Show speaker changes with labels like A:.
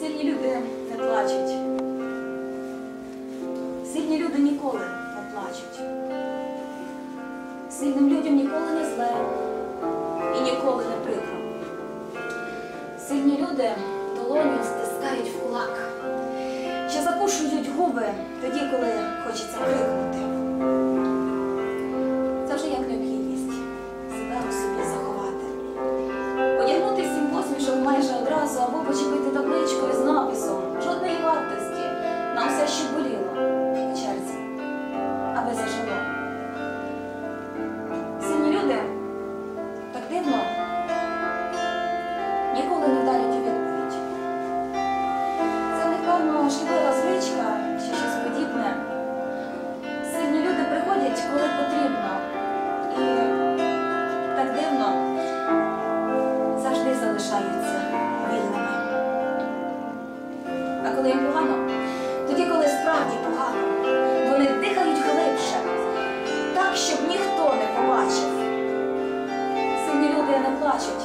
A: Сильні люди не плачуть. Сильні люди ніколи не плачуть. Сильним людям ніколи не зле і ніколи не прикро. Сильні люди долоню стискають в кулак, що запушують губи тоді, коли хочеться крикнути. Це вже як необхідність себе у собі заховати. Одягнути сім посмішок майже одразу або почепити табличкою залишаються вільними. А коли їм погано, тоді, коли справді погано, вони дихають глибше, так, щоб ніхто не побачив. Сильні люди не плачуть,